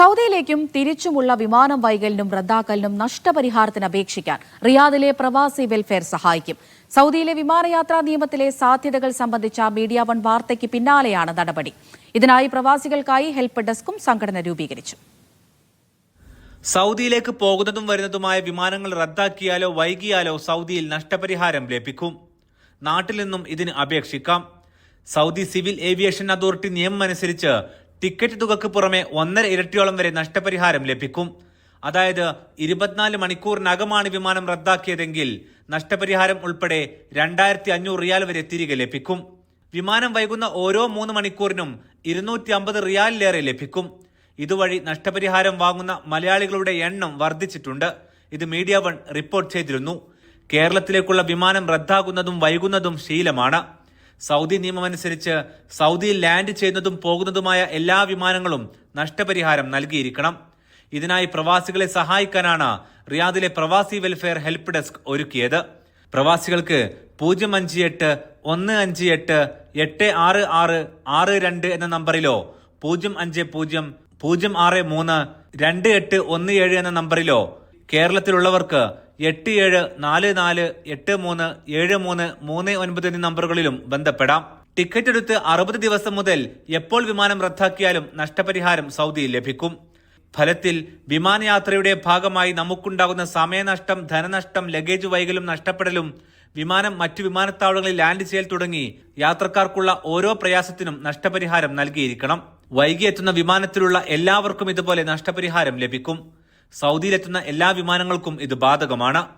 സൗദിയിലേക്കും തിരിച്ചുമുള്ള വിമാനം വൈകലിനും റദ്ദാക്കലിനും നഷ്ടപരിഹാരത്തിന് അപേക്ഷിക്കാൻ റിയാദിലെ പ്രവാസി വെൽഫെയർ സഹായിക്കും. സൗദിയിലെ വിമാനയാത്രാ നിയമത്തിലെ സാധ്യതകൾ സംബന്ധിച്ച മീഡിയ വൺ വാർത്തയ്ക്ക് പിന്നാലെയാണ് നടപടി. ഇതിനായി പ്രവാസികൾക്കായി ഹെൽപ്പ് ഡെസ്കും സംഘടന രൂപീകരിച്ചു. സൗദിയിലേക്ക് പോകുന്നതും വരുന്നതുമായ വിമാനങ്ങൾ റദ്ദാക്കിയാലോ വൈകിയാലോ സൗദിയിൽ നഷ്ടപരിഹാരം ലഭിക്കും. നാട്ടിൽ നിന്നും ഇതിന് അപേക്ഷിക്കാം. സൗദി സിവിൽ ഏവിയേഷൻ അതോറിറ്റി നിയമം അനുസരിച്ച് ടിക്കറ്റ് തുകക്ക് പുറമെ ഒന്നര ഇരട്ടിയോളം വരെ നഷ്ടപരിഹാരം ലഭിക്കും. അതായത് ഇരുപത്തിനാല് മണിക്കൂറിനകമാണ് വിമാനം റദ്ദാക്കിയതെങ്കിൽ നഷ്ടപരിഹാരം ഉൾപ്പെടെ രണ്ടായിരത്തി അഞ്ഞൂറ് റിയാൽ വരെ തിരികെ ലഭിക്കും. വിമാനം വൈകുന്ന ഓരോ മൂന്ന് മണിക്കൂറിനും ഇരുന്നൂറ്റി അമ്പത് റിയാലിലേറെ ലഭിക്കും. ഇതുവഴി നഷ്ടപരിഹാരം വാങ്ങുന്ന മലയാളികളുടെ എണ്ണം വർദ്ധിച്ചിട്ടുണ്ട്. ഇത് മീഡിയ വൺ റിപ്പോർട്ട് ചെയ്തിരുന്നു. കേരളത്തിലേക്കുള്ള വിമാനം റദ്ദാകുന്നതും വൈകുന്നതും ശീലമാണ്. സൗദി നിയമമനുസരിച്ച് സൗദിയിൽ ലാൻഡ് ചെയ്യുന്നതും പോകുന്നതുമായ എല്ലാ വിമാനങ്ങളും നഷ്ടപരിഹാരം നൽകിയിരിക്കണം. ഇതിനായി പ്രവാസികളെ സഹായിക്കാനാണ് റിയാദിലെ പ്രവാസി വെൽഫെയർ ഹെൽപ്പ് ഡെസ്ക് ഒരുക്കിയത്. പ്രവാസികൾക്ക് പൂജ്യം അഞ്ച് എട്ട് ഒന്ന് അഞ്ച് എട്ട് എട്ട് ആറ് ആറ് ആറ് രണ്ട് എന്ന നമ്പറിലോ പൂജ്യം അഞ്ച് പൂജ്യം പൂജ്യം ആറ് മൂന്ന് രണ്ട് എട്ട് ഒന്ന് ഏഴ് എന്ന നമ്പറിലോ കേരളത്തിലുള്ളവർക്ക് എട്ട് ഏഴ് നാല് നാല് എട്ട് മൂന്ന് ഏഴ് മൂന്ന് മൂന്ന് ഒൻപത് എന്നീ നമ്പറുകളിലും ബന്ധപ്പെടാം. ടിക്കറ്റ് എടുത്ത് അറുപത് ദിവസം മുതൽ എപ്പോൾ വിമാനം റദ്ദാക്കിയാലും നഷ്ടപരിഹാരം സൗദിയിൽ ലഭിക്കും. ഫലത്തിൽ വിമാനയാത്രയുടെ ഭാഗമായി നമുക്കുണ്ടാകുന്ന സമയനഷ്ടം ധനനഷ്ടം ലഗേജ് വൈകലും നഷ്ടപ്പെടലും വിമാനം മറ്റു വിമാനത്താവളങ്ങളിൽ ലാൻഡ് ചെയ്യൽ തുടങ്ങി യാത്രക്കാർക്കുള്ള ഓരോ പ്രയാസത്തിനും നഷ്ടപരിഹാരം നൽകിയിരിക്കണം. വൈകിയെത്തുന്ന വിമാനത്തിലുള്ള എല്ലാവർക്കും ഇതുപോലെ നഷ്ടപരിഹാരം ലഭിക്കും. സൗദിയിലെത്തുന്ന എല്ലാ വിമാനങ്ങൾക്കും ഇത് ബാധകമാണ്.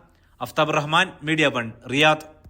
Aftab Rahman Media One Riyadh.